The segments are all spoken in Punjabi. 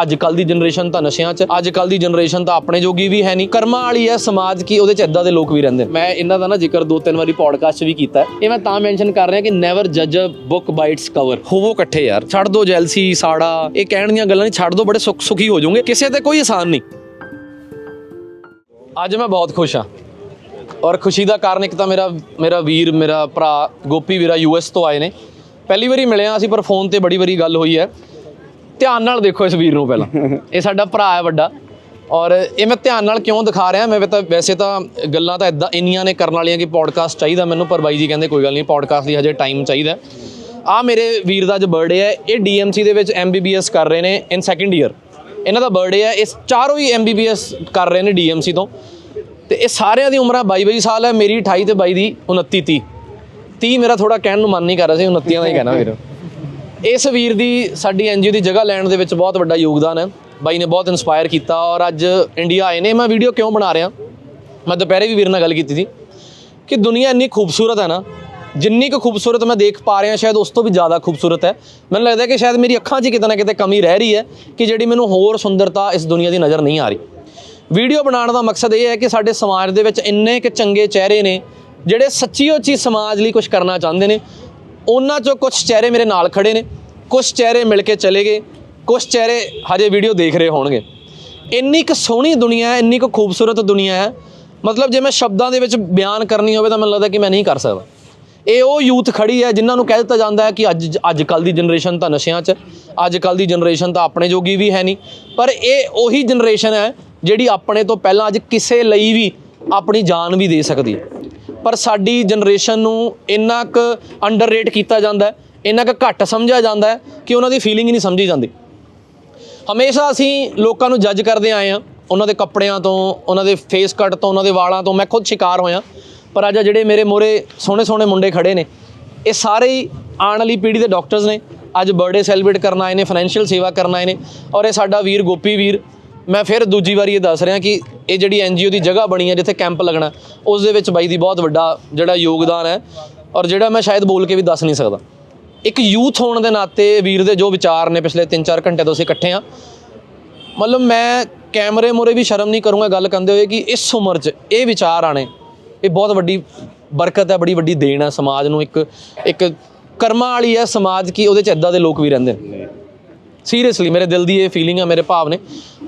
ਅੱਜ ਕੱਲ ਦੀ ਜਨਰੇਸ਼ਨ ਤਾਂ ਨਸ਼ਿਆਂ 'ਚ ਅੱਜ ਕੱਲ ਦੀ ਜਨਰੇਸ਼ਨ ਤਾਂ ਆਪਣੇ ਜੋਗੀ ਵੀ ਹੈ ਨਹੀਂ। ਕਰਮਾਂ ਵਾਲੀ ਹੈ ਸਮਾਜ ਕੀ ਉਹਦੇ 'ਚ ਇਦਾਂ ਦੇ ਲੋਕ ਵੀ ਰਹਿੰਦੇ ਨੇ। ਮੈਂ ਇਹਨਾਂ ਦਾ ਨਾ ਜ਼ਿਕਰ ਦੋ ਤਿੰਨ ਵਾਰੀ ਪੋਡਕਾਸਟ ਵੀ ਕੀਤਾ ਇਹ ਮੈਂ ਤਾਂ ਮੈਂਸ਼ਨ ਕਰ ਰਿਹਾ ਕਿ ਨੈਵਰ ਜੱਜ a book by its cover ਹੋਵੋ ਇਕੱਠੇ ਯਾਰ, ਛੱਡ ਦੋ ਜੈਲਸੀ ਸਾੜਾ, ਇਹ ਕਹਿਣ ਦੀਆਂ ਗੱਲਾਂ ਨਹੀਂ, ਛੱਡ ਦੋ, ਬੜੇ ਸੁੱਖ ਸੁਖੀ ਹੋ ਜਾਓਗੇ। ਕਿਸੇ ਤੇ ਕੋਈ ਆਸਾਨ ਨਹੀਂ। ਅੱਜ ਮੈਂ ਬਹੁਤ ਖੁਸ਼ ਹਾਂ। ਔਰ ਖੁਸ਼ੀ ਦਾ ਕਾਰਨ ਇੱਕ ਤਾਂ ਮੇਰਾ ਮੇਰਾ ਵੀਰ, ਮੇਰਾ ਭਰਾ ਗੋਪੀ ਵੀਰਾ ਯੂਐਸ ਤੋਂ ਆਏ ਨੇ। ਪਹਿਲੀ ਵਾਰੀ ਮਿਲਿਆ ਅਸੀਂ, ਪਰ ਫੋਨ ਤੇ ਬੜੀ ਵਾਰੀ ਗੱਲ ਹੋਈ ਹੈ। ਧਿਆਨ ਨਾਲ ਦੇਖੋ ਇਸ ਵੀਰ ਨੂੰ ਪਹਿਲਾਂ। ਇਹ ਸਾਡਾ ਭਰਾ ਹੈ ਵੱਡਾ। ਔਰ ਇਹ ਮੈਂ ਧਿਆਨ ਨਾਲ ਕਿਉਂ ਦਿਖਾ ਰਿਹਾ, ਮੈਂ ਤਾਂ ਵੈਸੇ ਤਾਂ ਗੱਲਾਂ ਤਾਂ ਇਦਾਂ ਇੰਨੀਆਂ ਨੇ ਕਰਨ ਵਾਲੀਆਂ ਕਿ ਪੋਡਕਾਸਟ ਚਾਹੀਦਾ ਮੈਨੂੰ, ਪਰ ਬਾਈ ਜੀ ਕਹਿੰਦੇ ਕੋਈ ਗੱਲ ਨਹੀਂ ਪੋਡਕਾਸਟ ਲਈ ਹਜੇ ਟਾਈਮ ਚਾਹੀਦਾ। ਆ ਮੇਰੇ ਵੀਰ ਦਾ ਅੱਜ ਬਰਥਡੇ ਹੈ, ਇਹ ਡੀਐਮਸੀ ਦੇ ਵਿੱਚ ਐਮਬੀਬੀਐਸ ਕਰ ਰਹੇ ਨੇ ਇਨ ਸੈਕੰਡ ਈਅਰ ਇਹਨਾਂ ਦਾ ਬਰਥਡੇ ਹੈ ਇਸ ਚਾਰੋਂ ਹੀ ਐਮਬੀਬੀਐਸ ਕਰ ਰਹੇ ਨੇ ਡੀਐਮਸੀ ਤੋਂ। ਤੇ ਇਹ ਸਾਰਿਆਂ ਦੀ ਉਮਰਾਂ 22 22 ਸਾਲ ਹੈ, ਮੇਰੀ 28 ਤੇ 22 ਦੀ 29 30 30 ਮੇਰਾ ਥੋੜਾ ਕਹਿਣ ਨੂੰ ਮਨ ਨਹੀਂ ਕਰ ਰਿਹਾ ਸੀ 29 ਦਾ ਹੀ ਕਹਿਣਾ ਵੀਰ। ਇਸ ਵੀਰ ਦੀ ਸਾਡੀ ਐਨਜੀਓ ਦੀ ਜਗ੍ਹਾ ਲੈਣ ਦੇ ਵਿੱਚ ਬਹੁਤ ਵੱਡਾ ਯੋਗਦਾਨ ਹੈ। ਬਾਈ ਨੇ ਬਹੁਤ ਇਨਸਪਾਇਰ ਕੀਤਾ ਔਰ ਅੱਜ ਇੰਡੀਆ ਆਏ ਨੇ। ਮੈਂ ਵੀਡੀਓ ਕਿਉਂ ਬਣਾ ਰਿਹਾ? ਮੈਂ ਦੁਪਹਿਰੇ ਵੀ ਵੀਰ ਨਾਲ ਗੱਲ ਕੀਤੀ ਸੀ ਕਿ ਦੁਨੀਆ ਇੰਨੀ ਖੂਬਸੂਰਤ ਹੈ ਨਾ, ਜਿੰਨੀ ਕੁ ਖੂਬਸੂਰਤ ਮੈਂ ਦੇਖ ਪਾ ਰਿਹਾ, ਸ਼ਾਇਦ ਉਸ ਤੋਂ ਵੀ ਜ਼ਿਆਦਾ ਖੂਬਸੂਰਤ ਹੈ। ਮੈਨੂੰ ਲੱਗਦਾ ਕਿ ਸ਼ਾਇਦ ਮੇਰੀ ਅੱਖਾਂ 'ਚ ਕਿਤੇ ਨਾ ਕਿਤੇ ਕਮੀ ਰਹਿ ਰਹੀ ਹੈ ਕਿ ਜਿਹੜੀ ਮੈਨੂੰ ਹੋਰ ਸੁੰਦਰਤਾ ਇਸ ਦੁਨੀਆ ਦੀ ਨਜ਼ਰ ਨਹੀਂ ਆ ਰਹੀ। ਵੀਡੀਓ ਬਣਾਉਣ ਦਾ ਮਕਸਦ ਇਹ ਹੈ ਕਿ ਸਾਡੇ ਸਮਾਜ ਦੇ ਵਿੱਚ ਇੰਨੇ ਕਿ ਚੰਗੇ ਚਿਹਰੇ ਨੇ, ਜਿਹੜੇ ਸੱਚੀ ਉੱਚੀ ਸਮਾਜ ਲਈ ਕੁਝ ਕਰਨਾ ਚਾਹੁੰਦੇ ਨੇ ਉਹਨਾਂ ਚੋਂ ਕੁਝ ਚਿਹਰੇ ਮੇਰੇ ਨਾਲ ਖੜੇ ਨੇ ਕੁਝ ਚਿਹਰੇ ਮਿਲ ਕੇ ਚਲੇ ਗਏ ਕੁਝ ਚਿਹਰੇ ਹਜੇ ਵੀਡੀਓ ਦੇਖ ਰਹੇ ਹੋਣਗੇ। ਇੰਨੀ ਕੁ ਸੋਹਣੀ ਦੁਨੀਆ ਹੈ, ਇੰਨੀ ਕੁ ਖੂਬਸੂਰਤ ਦੁਨੀਆ ਹੈ, ਮਤਲਬ ਜੇ ਮੈਂ ਸ਼ਬਦਾਂ ਦੇ ਵਿੱਚ ਬਿਆਨ ਕਰਨੀ ਹੋਵੇ ਤਾਂ ਮੈਨੂੰ ਲੱਗਦਾ ਕਿ ਮੈਂ ਨਹੀਂ ਕਰ ਸਕਦਾ। ਇਹ ਉਹ ਯੂਥ ਖੜੀ ਹੈ ਜਿਨ੍ਹਾਂ ਨੂੰ ਕਹਿ ਦਿੱਤਾ ਜਾਂਦਾ ਹੈ ਕਿ ਅੱਜ ਅੱਜ ਕੱਲ ਦੀ ਜਨਰੇਸ਼ਨ ਤਾਂ ਨਸ਼ਿਆਂ 'ਚ ਅੱਜ ਕੱਲ ਦੀ ਜਨਰੇਸ਼ਨ ਤਾਂ ਆਪਣੇ ਜੋਗੀ ਵੀ ਹੈ ਨਹੀਂ। ਪਰ ਇਹ ਉਹੀ ਜਨਰੇਸ਼ਨ ਹੈ ਜਿਹੜੀ ਆਪਣੇ ਤੋਂ ਪਹਿਲਾਂ ਅੱਜ ਕਿਸੇ ਲਈ ਵੀ ਆਪਣੀ ਜਾਨ ਵੀ ਦੇ ਸਕਦੀ ਹੈ। ਪਰ ਸਾਡੀ ਜਨਰੇਸ਼ਨ ਨੂੰ ਇੰਨਾ ਕੁ ਅੰਡਰਰੇਟ ਕੀਤਾ ਜਾਂਦਾ ਹੈ, ਇੰਨਾ ਕੁ ਘੱਟ ਸਮਝਿਆ ਜਾਂਦਾ ਹੈ ਕਿ ਉਹਨਾਂ ਦੀ ਫੀਲਿੰਗ ਹੀ ਨਹੀਂ ਸਮਝੀ ਜਾਂਦੀ। ਹਮੇਸ਼ਾ ਅਸੀਂ ਲੋਕਾਂ ਨੂੰ ਜੱਜ ਕਰਦੇ ਆਏ ਆ ਉਹਨਾਂ ਦੇ ਕੱਪੜਿਆਂ ਤੋਂ, ਉਹਨਾਂ ਦੇ ਫੇਸ ਕੱਟ ਤੋਂ, ਉਹਨਾਂ ਦੇ ਵਾਲਾਂ ਤੋਂ, ਮੈਂ ਖੁਦ ਸ਼ਿਕਾਰ ਹੋਇਆ। ਪਰ ਅੱਜ ਜਿਹੜੇ ਮੇਰੇ ਮੋਰੇ ਸੋਹਣੇ ਸੋਹਣੇ ਮੁੰਡੇ ਖੜੇ ਨੇ, ਇਹ ਸਾਰੇ ਹੀ ਆਉਣ ਵਾਲੀ ਪੀੜ੍ਹੀ ਦੇ ਡਾਕਟਰਸ ਨੇ। ਅੱਜ ਬਰਥਡੇ ਸੈਲੀਬ੍ਰੇਟ ਕਰਨ ਆਏ ਨੇ ਫਾਈਨੈਂਸ਼ੀਅਲ ਸੇਵਾ ਕਰਨ ਆਏ ਨੇ। ਔਰ ਇਹ ਸਾਡਾ ਵੀਰ ਗੋਪੀ ਵੀਰ, ਮੈਂ ਫਿਰ ਦੂਜੀ ਵਾਰੀ ਇਹ ਦੱਸ ਰਿਹਾ ਕਿ ਇਹ ਜਿਹੜੀ ਐਨਜੀਓ ਦੀ ਜਗ੍ਹਾ ਬਣੀ ਹੈ ਜਿੱਥੇ ਕੈਂਪ ਲੱਗਣਾ, ਉਸ ਦੇ ਵਿੱਚ ਬਾਈ ਦੀ ਬਹੁਤ ਵੱਡਾ ਜਿਹੜਾ ਯੋਗਦਾਨ ਹੈ ਔਰ ਜਿਹੜਾ ਮੈਂ ਸ਼ਾਇਦ ਬੋਲ ਕੇ ਵੀ ਦੱਸ ਨਹੀਂ ਸਕਦਾ। ਇੱਕ ਯੂਥ ਹੋਣ ਦੇ ਨਾਤੇ ਵੀਰ ਦੇ ਜੋ ਵਿਚਾਰ ਨੇ ਪਿਛਲੇ 3-4 ਘੰਟੇ ਤੋਂ ਅਸੀਂ ਇਕੱਠੇ ਆ ਮਤਲਬ ਮੈਂ ਕੈਮਰੇ ਮੂਹਰੇ ਵੀ ਸ਼ਰਮ ਨਹੀਂ ਕਰੂੰਗਾ ਗੱਲ ਕਰਦੇ ਹੋਏ ਕਿ ਇਸ ਉਮਰ 'ਚ ਇਹ ਵਿਚਾਰ ਆਣੇ ਇਹ ਬਹੁਤ ਵੱਡੀ ਬਰਕਤ ਹੈ, ਬੜੀ ਵੱਡੀ ਦੇਣ ਹੈ ਸਮਾਜ ਨੂੰ, ਇੱਕ ਇੱਕ ਕਰਮਾਂ ਵਾਲੀ ਹੈ ਸਮਾਜ ਕੀ ਉਹਦੇ 'ਚ ਇਦਾਂ ਦੇ ਲੋਕ ਵੀ ਰਹਿੰਦੇ ਨੇ। ਸੀਰੀਅਸਲੀ ਮੇਰੇ ਦਿਲ ਦੀ ਇਹ ਫੀਲਿੰਗ ਆ, ਮੇਰੇ ਭਾਵ ਨੇ।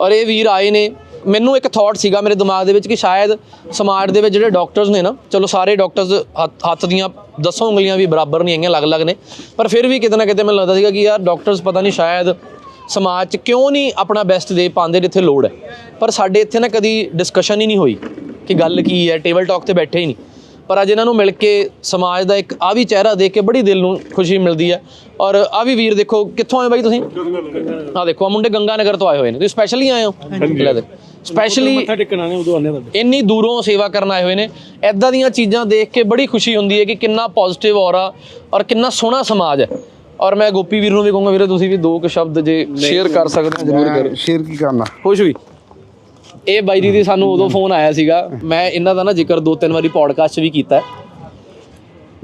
ਔਰ ਇਹ ਵੀਰ ਆਏ ਨੇ ਮੈਨੂੰ ਇੱਕ ਥਾਟ ਸੀਗਾ ਮੇਰੇ ਦਿਮਾਗ ਦੇ ਵਿੱਚ ਕਿ ਸ਼ਾਇਦ ਸਮਾਜ ਦੇ ਵਿੱਚ ਜਿਹੜੇ ਡਾਕਟਰਸ ਨੇ ਨਾ ਚਲੋ ਸਾਰੇ ਡਾਕਟਰਸ ਹੱਥ ਦੀਆਂ ਦਸੋਂ ਉਂਗਲੀਆਂ ਵੀ ਬਰਾਬਰ ਨਹੀਂ ਹੈਗੀਆਂ ਅਲੱਗ-ਅਲੱਗ ਨੇ ਪਰ ਫਿਰ ਵੀ ਕਿਤੇ ਨਾ ਕਿਤੇ ਮੈਨੂੰ ਲੱਗਦਾ ਸੀਗਾ ਕਿ ਯਾਰ ਡਾਕਟਰਸ ਪਤਾ ਨਹੀਂ ਸ਼ਾਇਦ ਸਮਾਜ 'ਚ ਕਿਉਂ ਨਹੀਂ ਆਪਣਾ ਬੈਸਟ ਦੇ ਪਾਉਂਦੇ ਜਿੱਥੇ ਲੋੜ ਹੈ। ਪਰ ਸਾਡੇ ਇੱਥੇ ਨਾ ਕਦੀ ਡਿਸਕਸ਼ਨ ਹੀ ਨਹੀਂ ਹੋਈ ਕਿ ਗੱਲ ਕੀ ਹੈ ਟੇਬਲ ਟਾਕ ਤੇ ਬੈਠੇ ਹੀ ਨਹੀਂ। ਪਰ ਅੱਜ ਇਹਨਾਂ ਨੂੰ ਮਿਲ ਕੇ ਸਮਾਜ ਦਾ ਇੱਕ ਆ ਵੀ ਚਿਹਰਾ ਦੇਖ ਕੇ ਬੜੀ ਦਿਲ ਨੂੰ ਖੁਸ਼ੀ ਮਿਲਦੀ ਹੈ। ਔਰ ਆ ਵੀ ਵੀਰ ਦੇਖੋ ਕਿੱਥੋਂ ਆਏ ਬਾਈ ਤੁਸੀਂ? ਆ ਦੇਖੋ ਆ ਮੁੰਡੇ ਗੰਗਾ ਨਗਰ ਤੋਂ ਆਏ ਹੋਏ ਨੇ। ਤੁਸੀਂ ਸਪੈਸ਼ਲੀ ਆਏ ਹੋ? ਲੈ ਦੇ। ਸਪੈਸ਼ਲੀ ਮੱਥਾ ਟੇਕਣ ਆਣੇ ਉਦੋਂ ਆਨੇ ਤੁਹਾਡੇ। ਇੰਨੀ ਦੂਰੋਂ ਸੇਵਾ ਕਰਨ ਆਏ ਹੋਏ ਨੇ। ਐਦਾਂ ਦੀਆਂ ਚੀਜ਼ਾਂ ਦੇਖ ਕੇ ਬੜੀ ਖੁਸ਼ੀ ਹੁੰਦੀ ਹੈ ਕਿ ਕਿੰਨਾ ਪੋਜ਼ਿਟਿਵ ਔਰਾ ਔਰ ਕਿੰਨਾ ਸੋਹਣਾ ਸਮਾਜ ਹੈ। ਔਰ ਮੈਂ ਗੋਪੀ ਵੀਰ ਨੂੰ ਵੀ ਕਹੂੰਗਾ ਵੀਰੇ ਤੁਸੀਂ ਵੀ ਦੋ ਕੁ ਸ਼ਬਦ ਜੇ ਸ਼ੇਅਰ ਕਰ ਸਕਦੇ ਹੋ ਜ਼ਰੂਰ ਕਰੋ। ਸ਼ੇਰ ਕੀ ਕਰਨਾ? ਖੁਸ਼ ਹੋਈ? ਇਹ ਬਾਈ ਜੀ ਦੀ ਸਾਨੂੰ ਉਦੋਂ ਫੋਨ ਆਇਆ ਸੀਗਾ। ਮੈਂ ਇਹਨਾਂ ਦਾ ਨਾ ਜ਼ਿਕਰ ਦੋ ਤਿੰਨ ਵਾਰੀ ਪੋਡਕਾਸਟ 'ਚ ਵੀ ਕੀਤਾ ਹੈ।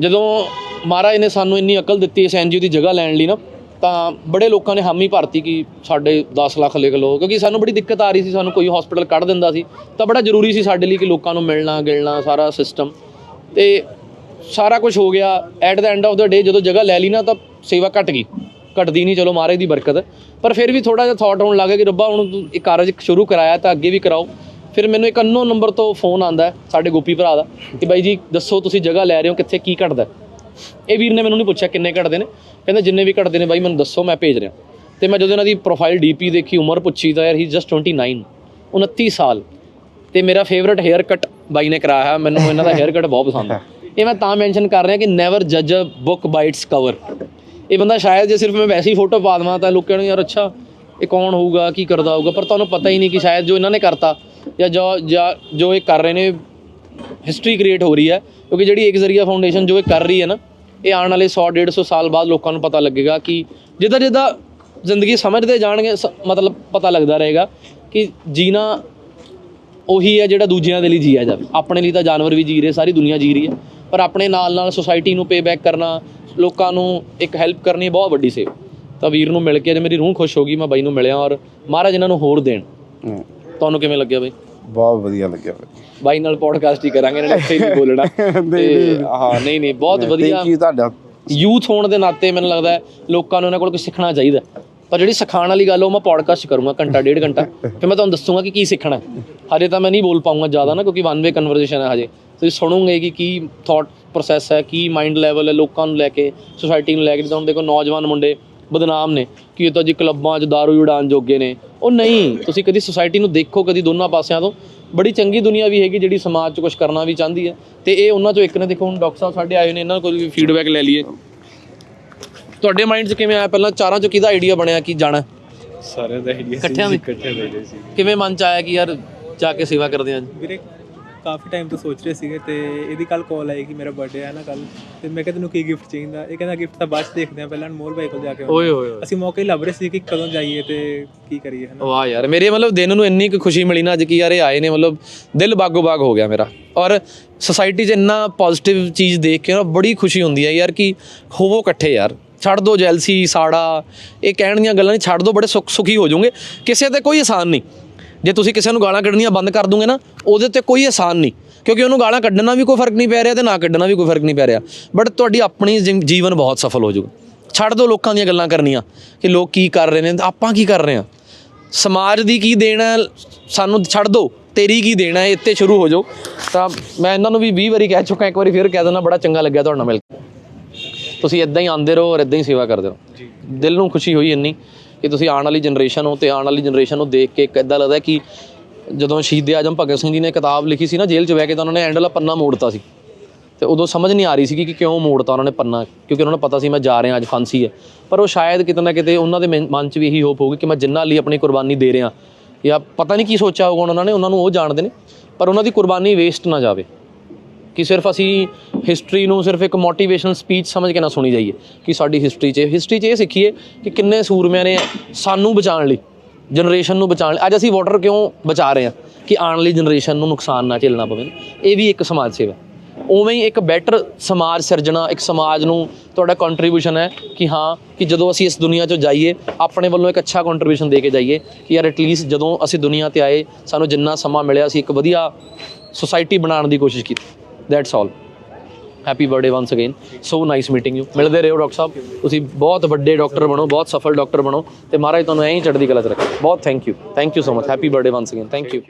ਜਦੋਂ ਮਹਾਰਾਜ ਨੇ ਸਾਨੂੰ ਇੰਨੀ ਅਕਲ ਦਿੱਤੀ ਇਸ ਐਨਜੀਓ ਦੀ ਜਗ੍ਹਾ ਲੈਣ ਲਈ ਨਾ ਤਾਂ ਬੜੇ ਲੋਕਾਂ ਨੇ ਹਾਮੀ ਭਰਤੀ ਕਿ ਸਾਡੇ 10 ਲੱਖ ਲਿਖ ਲਓ, ਕਿਉਂਕਿ ਸਾਨੂੰ ਬੜੀ ਦਿੱਕਤ ਆ ਰਹੀ ਸੀ, ਸਾਨੂੰ ਕੋਈ ਹਸਪੀਟਲ ਕੱਢ ਦਿੰਦਾ ਸੀ। ਤਾਂ ਬੜਾ ਜ਼ਰੂਰੀ ਸੀ ਸਾਡੇ ਲਈ ਕਿ ਲੋਕਾਂ ਨੂੰ ਮਿਲਣਾ, ਗਿਲਣਾ, ਸਾਰਾ ਸਿਸਟਮ ਤੇ ਸਾਰਾ ਕੁਝ ਹੋ ਗਿਆ। At the end of the day ਜਦੋਂ ਜਗ੍ਹਾ ਲੈ ਲਈ ਨਾ ਤਾਂ ਸੇਵਾ ਘਟ ਗਈ। ਘਟਦੀ ਨਹੀਂ, ਚਲੋ ਮਹਾਰਾਜ ਦੀ ਬਰਕਤ। ਪਰ ਫਿਰ ਵੀ ਥੋੜਾ ਜਿਹਾ ਥਾਟ ਆਉਣ ਲੱਗਾ ਕਿ ਰੱਬਾ, ਹੁਣ ਇਹ ਕਾਰਜ ਸ਼ੁਰੂ ਕਰਾਇਆ ਤਾਂ ਅੱਗੇ ਵੀ ਕਰਾਓ। ਫਿਰ ਮੈਨੂੰ ਇੱਕ ਅਨਨੋਨ ਨੰਬਰ ਤੋਂ ਫੋਨ ਆਂਦਾ ਸਾਡੇ ਗੋਪੀ ਭਰਾ ਦਾ ਕਿ ਬਾਈ ਜੀ, ਦੱਸੋ ਤੁਸੀਂ ਜਗ੍ਹਾ ਲੈ ਰਹੇ ਹੋ, ਕਿੱਥੇ ਕੀ ਘਟਦਾ ਇਹ ਵੀਰ ਨੇ ਮੈਨੂੰ ਨਹੀਂ ਪੁੱਛਿਆ ਕਿੰਨੇ ਘਟਦੇ ਨੇ। ਕਹਿੰਦਾ ਜਿੰਨੇ ਵੀ ਘਟਦੇ ਨੇ ਬਾਈ, ਮੈਨੂੰ ਦੱਸੋ, ਮੈਂ ਭੇਜ ਰਿਹਾ। ਤੇ ਮੈਂ ਜਦੋਂ ਇਹਨਾਂ ਦੀ ਪ੍ਰੋਫਾਈਲ ਡੀਪੀ ਦੇਖੀ, ਉਮਰ ਪੁੱਛੀ, ਤਾਂ ਯਾਰ ਹੀ ਜਸਟ 29 29 ਸਾਲ। ਤੇ ਮੇਰਾ ਫੇਵਰਿਟ ਹੇਅਰ ਕੱਟ ਬਾਈ ਨੇ ਕਰਾਇਆ ਮੈਨੂੰ ਇਹਨਾਂ ਦਾ ਹੇਅਰ ਕੱਟ ਬਹੁਤ ਪਸੰਦ ਹੈ। ਇਹ ਮੈਂ ਤਾਂ ਮੈਂਸ਼ਨ ਕਰ ਰਿਹਾ ਕਿ ਨੈਵਰ ਜੱਜ a book by its cover ਇਹ ਬੰਦਾ ਸ਼ਾਇਦ ਜੇ ਸਿਰਫ ਮੈਂ ਵੈਸੀ ਫੋਟੋ ਪਾ ਦਵਾਂ, ਤਾਂ ਲੋਕਾਂ ਨੂੰ ਯਾਰ, ਅੱਛਾ, ਇਹ ਕੌਣ ਹੋਊਗਾ, ਕੀ ਕਰਦਾ ਹੋਊਗਾ? ਪਰ ਤੁਹਾਨੂੰ ਪਤਾ ਹੀ ਨਹੀਂ ਕਿ ਸ਼ਾਇਦ ਜੋ ਇਹਨਾਂ ਨੇ ਕਰਤਾ, ਜਾਂ ਜੋ ਜਾਂ ਜੋ ਇਹ ਕਰ ਰਹੇ ਨੇ ਹਿਸਟਰੀ ਕ੍ਰੀਏਟ ਹੋ ਰਹੀ ਹੈ ਕਿਉਂਕਿ ਜਿਹੜੀ ਇੱਕ ਜ਼ਰੀਆ ਫਾਊਂਡੇਸ਼ਨ ਜੋ ਇਹ ਕਰ ਰਹੀ ਹੈ ਨਾ ਇਹ ਆਉਣ ਵਾਲੇ 100 150 ਸਾਲ ਬਾਅਦ ਲੋਕਾਂ ਨੂੰ ਪਤਾ ਲੱਗੇਗਾ ਕਿ ਜਿੱਦਾਂ ਜਿੱਦਾਂ ਜ਼ਿੰਦਗੀ ਸਮਝਦੇ ਜਾਣਗੇ ਮਤਲਬ ਪਤਾ ਲੱਗਦਾ ਰਹੇਗਾ ਕਿ ਜੀਣਾ ਉਹੀ ਹੈ ਜਿਹੜਾ ਦੂਜਿਆਂ ਦੇ ਲਈ ਜੀਆ ਜਾਵੇ। ਆਪਣੇ ਲਈ ਤਾਂ ਜਾਨਵਰ ਵੀ ਜੀ ਰਹੇ ਸਾਰੀ ਦੁਨੀਆ ਜੀ ਰਹੀ ਹੈ। ਪਰ ਆਪਣੇ ਨਾਲ ਨਾਲ ਸੋਸਾਇਟੀ ਨੂੰ ਪੇ ਬੈਕ ਕਰਨਾ ਲੋਕਾਂ ਨੂੰ ਇੱਕ ਹੈਲਪ ਕਰਨੀ ਬਹੁਤ ਵੱਡੀ ਸੇਵਾ। ਤਾਂ ਵੀਰ ਨੂੰ ਮਿਲ ਕੇ ਅੱਜ ਮੇਰੀ ਰੂਹ ਖੁਸ਼ ਹੋ ਗਈ ਮੈਂ ਬਾਈ ਨੂੰ ਮਿਲਿਆ ਔਰ ਮਹਾਰਾਜ ਇਹਨਾਂ ਨੂੰ ਹੋਰ ਦੇਣ। ਤੁਹਾਨੂੰ ਕਿਵੇਂ ਲੱਗਿਆ ਬਾਈ? ਬਹੁਤ ਵਧੀਆ ਲੱਗਿਆ ਬਾਈ ਨਾਲ ਪੋਡਕਾਸਟ ਹੀ ਕਰਾਂਗੇ ਇਹਨਾਂ ਨੇ ਇੱਥੇ ਹੀ ਨਹੀਂ ਬੋਲਣਾ। ਤੇ ਹਾਂ ਨਹੀਂ ਨਹੀਂ ਬਹੁਤ ਵਧੀਆ ਥੈਂਕ ਯੂ ਤੁਹਾਡਾ। ਯੂਥ ਹੋਣ ਦੇ ਨਾਤੇ ਮੈਨੂੰ ਲੱਗਦਾ ਲੋਕਾਂ ਨੂੰ ਇਹਨਾਂ ਕੋਲ ਕੁਝ ਸਿੱਖਣਾ ਚਾਹੀਦਾ। ਪਰ ਜਿਹੜੀ ਸਿਖਾਉਣ ਵਾਲੀ ਗੱਲ ਉਹ ਮੈਂ ਪੋਡਕਾਸਟ ਕਰੂੰਗਾ ਘੰਟਾ ਡੇਢ ਘੰਟਾ। ਫਿਰ ਮੈਂ ਤੁਹਾਨੂੰ ਦੱਸੂਗਾ ਕਿ ਕੀ ਸਿੱਖਣਾ ਹਜੇ ਤਾਂ ਮੈਂ ਨਹੀਂ ਬੋਲ ਪਾਉਂਗਾ ਜ਼ਿਆਦਾ ਨਾ ਕਿਉਂਕਿ ਵਨ ਵੇ ਕਨਵਰਸੇਸ਼ਨ ਹੈ ਹਜੇ। ਤੁਸੀਂ ਸੁਣੋਗੇ ਕਿ ਕੀ ਥਾਟ ਪ੍ਰੋਸੈਸ ਹੈ ਕੀ ਮਾਈਂਡ ਲੈਵਲ ਹੈ ਲੋਕਾਂ ਨੂੰ ਲੈ ਕੇ ਸੋਸਾਇਟੀ ਨੂੰ ਲੈ ਕੇ। ਜਿੱਦਾਂ ਦੇਖੋ ਨੌਜਵਾਨ ਮੁੰਡੇ ਬਦਨਾਮ ਨੇ ਕਿ ਇਹ ਤਾਂ ਜੀ ਕਲੱਬਾਂ 'ਚ ਦਾਰੂ ਉਡਾਣ ਜੋਗੇ ਨੇ। ਉਹ ਨਹੀਂ ਤੁਸੀਂ ਕਦੀ ਸੋਸਾਇਟੀ ਨੂੰ ਦੇਖੋ ਕਦੀ ਦੋਨਾਂ ਪਾਸਿਆਂ ਤੋਂ। ਬੜੀ ਚੰਗੀ ਦੁਨੀਆ ਵੀ ਹੈਗੀ ਜਿਹੜੀ ਸਮਾਜ 'ਚ ਕੁਝ ਕਰਨਾ ਵੀ ਚਾਹੁੰਦੀ ਹੈ। ਤੇ ਇਹ ਉਹਨਾਂ 'ਚੋਂ ਇੱਕ ਨੇ ਦੇਖੋ ਹੁਣ ਡਾਕਟਰ ਸਾਹਿਬ ਸਾਡੇ ਆਏ ਨੇ ਇਹਨਾਂ ਕੋਲ ਵੀ ਫੀਡਬੈਕ ਲੈ ਲਈਏ। ਤੁਹਾਡੇ ਮਾਈਂਡ 'ਚ ਕਿਵੇਂ ਆਇਆ? ਪਹਿਲਾਂ ਚਾਰਾਂ 'ਚੋਂ ਕਿਹਦਾ ਆਈਡੀਆ ਬਣਿਆ ਕਿ ਜਾਣਾ ਸਾਰਿਆਂ ਦਾ ਆਈਡੀਆ ਇਕੱਠਿਆਂ ਦੀ ਕਿਵੇਂ ਮਨ 'ਚ ਆਇਆ ਕਿ ਯਾਰ ਜਾ ਕੇ ਸੇਵਾ ਕਰਦੇ ਆਂ ਵੀਰੇ ਕਾਫੀ ਟਾਈਮ ਤੋਂ ਸੋਚ ਰਹੇ ਸੀਗੇ ਤੇ ਇਹਦੀ ਕੱਲ ਕਾਲ ਆਈ ਕਿ ਮੇਰਾ ਬਰਥਡੇ ਹੈ ਨਾ ਕੱਲ ਤੇ ਮੈਂ ਕਿਹਾ ਤੈਨੂੰ ਕੀ ਗਿਫਟ ਚਾਹੀਦਾ? ਇਹ ਕਹਿੰਦਾ ਗਿਫਟ ਤਾਂ ਬਾਅਦ ਚ ਦੇਖਦੇ ਆ ਪਹਿਲਾਂ ਅਨਮੋਲ ਭਾਈ ਕੋਲ ਜਾ ਕੇ ਓਏ ਹੋਏ ਹਾਂ। ਅਸੀਂ ਮੌਕੇ ਹੀ ਲੱਭ ਰਹੇ ਸੀ ਕਿ ਕਦੋਂ ਜਾਈਏ ਤੇ ਕੀ ਕਰੀਏ ਹਨਾ? ਵਾਹ ਯਾਰ ਮੇਰੇ ਮਤਲਬ ਦਿਨ ਨੂੰ ਇੰਨੀ ਕੁ ਖੁਸ਼ੀ ਮਿਲੀ ਨਾ ਅੱਜ ਕਿ ਯਾਰ ਇਹ ਆਏ ਨੇ ਮਤਲਬ ਦਿਲ ਬਾਗੋ ਬਾਗ ਹੋ ਗਿਆ ਮੇਰਾ। ਔਰ ਸੋਸਾਇਟੀ 'ਚ ਇੰਨਾ ਪੋਜ਼ਿਟਿਵ ਚੀਜ਼ ਦੇਖ ਕੇ ਨਾ ਬੜੀ ਖੁਸ਼ੀ ਹੁੰਦੀ ਹੈ ਯਾਰ ਕਿ ਹੋਵੋ ਇਕੱਠੇ ਯਾਰ। ਛੱਡ ਦੋ ਜੈਲਸੀ ਸਾੜਾ ਇਹ ਕਹਿਣ ਦੀਆਂ ਗੱਲਾਂ ਨਹੀਂ ਛੱਡ ਦੋ ਬੜੇ ਸੁਖ ਸੁਖੀ ਹੋ ਜਾਓਗੇ। ਕਿਸੇ ਤੇ ਕੋਈ ਆਸਾਨ ਨਹੀਂ। ਜੇ ਤੁਸੀਂ ਕਿਸੇ ਨੂੰ ਗਾਲਾਂ ਕੱਢਣੀਆਂ ਬੰਦ ਕਰ ਦੋਗੇ ਨਾ ਉਹਦੇ ਤੇ ਕੋਈ ਆਸਾਨ ਨਹੀਂ। ਕਿਉਂਕਿ ਉਹਨੂੰ ਗਾਲਾਂ ਕੱਢਣਾ ਵੀ ਕੋਈ ਫ਼ਰਕ ਨਹੀਂ ਪੈ ਰਿਹਾ ਤੇ ਨਾ ਕੱਢਣਾ ਵੀ ਕੋਈ ਫ਼ਰਕ ਨਹੀਂ ਪੈ ਰਿਹਾ। ਬਟ ਤੁਹਾਡੀ ਆਪਣੀ ਜੀਵਨ ਬਹੁਤ ਸਫਲ ਹੋ ਜਾਊਗਾ। ਛੱਡ ਦੋ ਲੋਕਾਂ ਦੀਆਂ ਗੱਲਾਂ ਕਰਨੀਆਂ ਕਿ ਲੋਕ ਕੀ ਕਰ ਰਹੇ ਨੇ ਆਪਾਂ ਕੀ ਕਰ ਰਹੇ ਹਾਂ? ਸਮਾਜ ਦੀ ਕੀ ਦੇਣਾ ਸਾਨੂੰ ਛੱਡ ਦੋ ਤੇਰੀ ਕੀ ਦੇਣਾ ਹੈ ਇੱਥੇ ਸ਼ੁਰੂ ਹੋ ਜਾਓ। ਤਾਂ ਮੈਂ ਇਹਨਾਂ ਨੂੰ ਵੀ 20 ਵਾਰੀ ਕਹਿ ਚੁੱਕਾ ਇੱਕ ਵਾਰੀ ਫਿਰ ਕਹਿ ਦਿੰਦਾ ਬੜਾ ਚੰਗਾ ਲੱਗਿਆ ਤੁਹਾਡੇ ਮਿਲ ਕੇ। ਤੁਸੀਂ ਇਦਾਂ ਹੀ ਆਉਂਦੇ ਰਹੋ ਔਰ ਇਦਾਂ ਹੀ ਸੇਵਾ ਕਰਦੇ ਰਹੋ। ਦਿਲ ਨੂੰ ਖੁਸ਼ੀ ਹੋਈ ਇੰਨੀ। ਕਿ ਤੁਸੀਂ ਆਉਣ ਵਾਲੀ ਜਨਰੇਸ਼ਨ ਹੋ ਤੇ ਆਉਣ ਵਾਲੀ ਜਨਰੇਸ਼ਨ ਨੂੰ ਦੇਖ ਕੇ ਇੱਕ ਲੱਗਦਾ ਕਿ ਜਦੋਂ ਸ਼ਹੀਦ ਆਜਮ ਭਗਤ ਸਿੰਘ ਜੀ ਨੇ ਕਿਤਾਬ ਲਿਖੀ ਸੀ ਨਾ ਜੇਲ੍ਹ 'ਚ ਬਹਿ ਕੇ ਤਾਂ ਉਹਨਾਂ ਨੇ ਐਂਡ ਵਾਲਾ ਪੰਨਾ ਮੋੜਤਾ ਸੀ। ਤੇ ਉਦੋਂ ਸਮਝ ਨਹੀਂ ਆ ਰਹੀ ਸੀ ਕਿ ਕਿਉਂ ਮੋੜਤਾ ਉਹਨਾਂ ਨੇ ਪੰਨਾ, ਕਿਉਂਕਿ ਉਹਨਾਂ ਨੂੰ ਪਤਾ ਸੀ ਮੈਂ ਜਾ ਰਿਹਾ, ਅੱਜ ਫਾਂਸੀ ਹੈ। ਪਰ ਉਹ ਸ਼ਾਇਦ ਕਿਤੇ ਨਾ ਕਿਤੇ ਉਹਨਾਂ ਦੇ ਮਨ ਮਨ 'ਚ ਵੀ ਇਹੀ ਹੋਪ ਹੋਊਗੀ ਕਿ ਮੈਂ ਜਿੰਨਾ ਲਈ ਆਪਣੀ ਕੁਰਬਾਨੀ ਦੇ ਰਿਹਾ ਜਾਂ ਪਤਾ ਨਹੀਂ ਕੀ ਸੋਚਿਆ ਹੋਊਗਾ ਉਹਨਾਂ ਨੇ, ਉਹਨਾਂ ਨੂੰ ਉਹ ਜਾਣਦੇ ਨੇ, ਪਰ ਉਹਨਾਂ ਦੀ ਕੁਰਬਾਨੀ ਵੇਸਟ ਨਾ ਜਾਵੇ। ਕਿ ਸਿਰਫ ਅਸੀਂ ਹਿਸਟਰੀ ਨੂੰ ਸਿਰਫ ਇੱਕ ਮੋਟੀਵੇਸ਼ਨਲ ਸਪੀਚ ਸਮਝ ਕੇ ਨਾ ਸੁਣੀ ਜਾਈਏ ਕਿ ਸਾਡੀ ਹਿਸਟਰੀ 'ਚ ਹਿਸਟਰੀ 'ਚ ਇਹ ਸਿੱਖੀਏ ਕਿ ਕਿੰਨੇ ਸੂਰਮਿਆਂ ਨੇ ਸਾਨੂੰ ਬਚਾਉਣ ਲਈ ਜਨਰੇਸ਼ਨ ਨੂੰ ਬਚਾਉਣ ਲਈ। ਅੱਜ ਅਸੀਂ ਵਾਟਰ ਕਿਉਂ ਬਚਾ ਰਹੇ ਹਾਂ? ਕਿ ਆਉਣ ਵਾਲੀ ਜਨਰੇਸ਼ਨ ਨੂੰ ਨੁਕਸਾਨ ਨਾ ਝੇਲਣਾ ਪਵੇ ਇਹ ਵੀ ਇੱਕ ਸਮਾਜ ਸੇਵਾ ਉਵੇਂ ਹੀ ਇੱਕ ਬੈਟਰ ਸਮਾਜ ਸਿਰਜਣਾ, ਇੱਕ ਸਮਾਜ ਨੂੰ ਤੁਹਾਡਾ ਕੰਟਰੀਬਿਊਸ਼ਨ ਹੈ ਕਿ ਹਾਂ, ਕਿ ਜਦੋਂ ਅਸੀਂ ਇਸ ਦੁਨੀਆ 'ਚੋਂ ਜਾਈਏ, ਆਪਣੇ ਵੱਲੋਂ ਇੱਕ ਅੱਛਾ ਕੰਟਰੀਬਿਊਸ਼ਨ ਦੇ ਕੇ ਜਾਈਏ ਕਿ ਯਾਰ ਐਟਲੀਸਟ ਜਦੋਂ ਅਸੀਂ ਦੁਨੀਆ ਤੇ ਆਏ, ਸਾਨੂੰ ਜਿੰਨਾ ਸਮਾਂ ਮਿਲਿਆ ਸੀ ਇੱਕ ਵਧੀਆ ਸੁਸਾਇਟੀ ਬਣਾਉਣ ਦੀ ਕੋਸ਼ਿਸ਼ ਕੀਤੀ। That's all happy birthday once again so nice meeting you ਮਿਲਦੇ ਰਹੋ ਡਾਕਟਰ ਸਾਹਿਬ ਤੁਸੀਂ ਬਹੁਤ ਵੱਡੇ ਡਾਕਟਰ ਬਣੋ ਬਹੁਤ ਸਫਲ ਡਾਕਟਰ ਬਣੋ ਤੇ ਮਹਾਰਾਜ ਤੁਹਾਨੂੰ ਐਂ ਹੀ ਚੜ੍ਹਦੀ ਕਲਾ ਚ ਰੱਖੇ ਬਹੁਤ thank you thank you so much happy birthday once again thank you